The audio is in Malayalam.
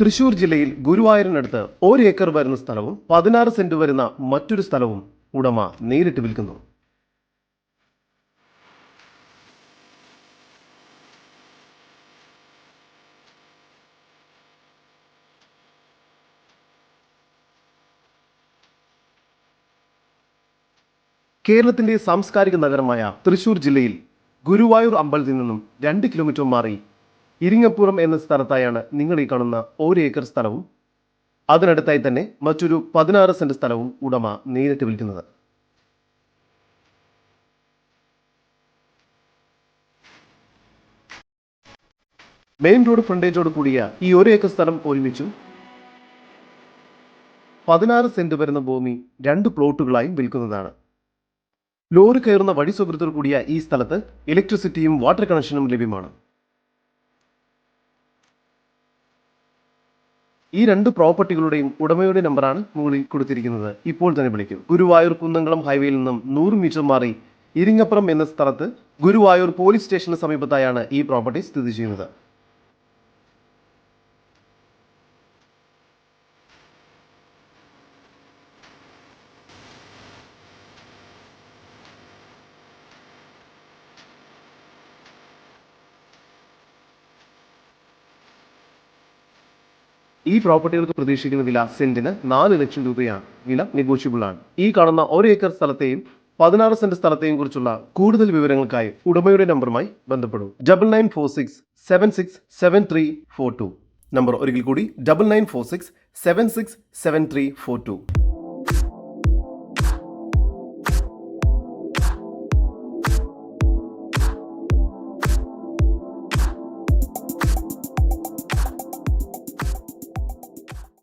തൃശൂർ ജില്ലയിൽ ഗുരുവായൂരിനടുത്ത് ഒരു ഏക്കർ വരുന്ന സ്ഥലവും പതിനാറ് സെന്റ് വരുന്ന മറ്റൊരു സ്ഥലവും ഉടമ നേരിട്ട് വിൽക്കുന്നു. കേരളത്തിന്റെ സാംസ്കാരിക നഗരമായ തൃശൂർ ജില്ലയിൽ ഗുരുവായൂർ അമ്പലത്തിൽ നിന്നും രണ്ട് കിലോമീറ്റർ മാറി ഇരിങ്ങപ്പുറം എന്ന സ്ഥലത്തായാണ് നിങ്ങൾ ഈ കാണുന്ന ഒരു ഏക്കർ സ്ഥലവും അതിനടുത്തായി തന്നെ മറ്റൊരു പതിനാറ് സെന്റ് സ്ഥലവും ഉടമ നേരിട്ട് വിൽക്കുന്നത്. മെയിൻ റോഡ് ഫ്രണ്ടേജോട് കൂടിയ ഈ ഒരു ഏക്കർ സ്ഥലം ഒരുമിച്ചും പതിനാറ് സെന്റ് വരുന്ന ഭൂമി രണ്ട് പ്ലോട്ടുകളായും വിൽക്കുന്നതാണ്. ലോറി കയറുന്ന വഴി സൗകര്യത്തോടു കൂടിയ ഈ സ്ഥലത്ത് ഇലക്ട്രിസിറ്റിയും വാട്ടർ കണക്ഷനും ലഭ്യമാണ്. ഈ രണ്ട് പ്രോപ്പർട്ടികളുടെയും ഉടമയുടെ നമ്പറാണ് മുകളിൽ കൊടുത്തിരിക്കുന്നത്. ഇപ്പോൾ തന്നെ വിളിക്കും. ഗുരുവായൂർ കുന്നംകുളം ഹൈവേയിൽ നിന്നും നൂറ് മീറ്റർ മാറി ഇരിങ്ങപ്പുറം എന്ന സ്ഥലത്ത് ഗുരുവായൂർ പോലീസ് സ്റ്റേഷന് സമീപത്തായാണ് ഈ പ്രോപ്പർട്ടി സ്ഥിതി ചെയ്യുന്നത്. ഈ പ്രോപ്പർട്ടികൾക്ക് പ്രതീക്ഷിക്കുന്ന വില സെന്റിന് നാല് ലക്ഷം രൂപയാണ്. വില നെഗോഷ്യബിൾ ആണ്. ഈ കാണുന്ന ഒരു ഏക്കർ സ്ഥലത്തെയും പതിനാറ് സെന്റ് സ്ഥലത്തെയും കുറിച്ചുള്ള കൂടുതൽ വിവരങ്ങൾക്കായി ഉടമയുടെ നമ്പറുമായി ബന്ധപ്പെടും. Double nine four six seven six seven three four two number ഒരിക്കൽ കൂടി double nine four six seven six seven three four two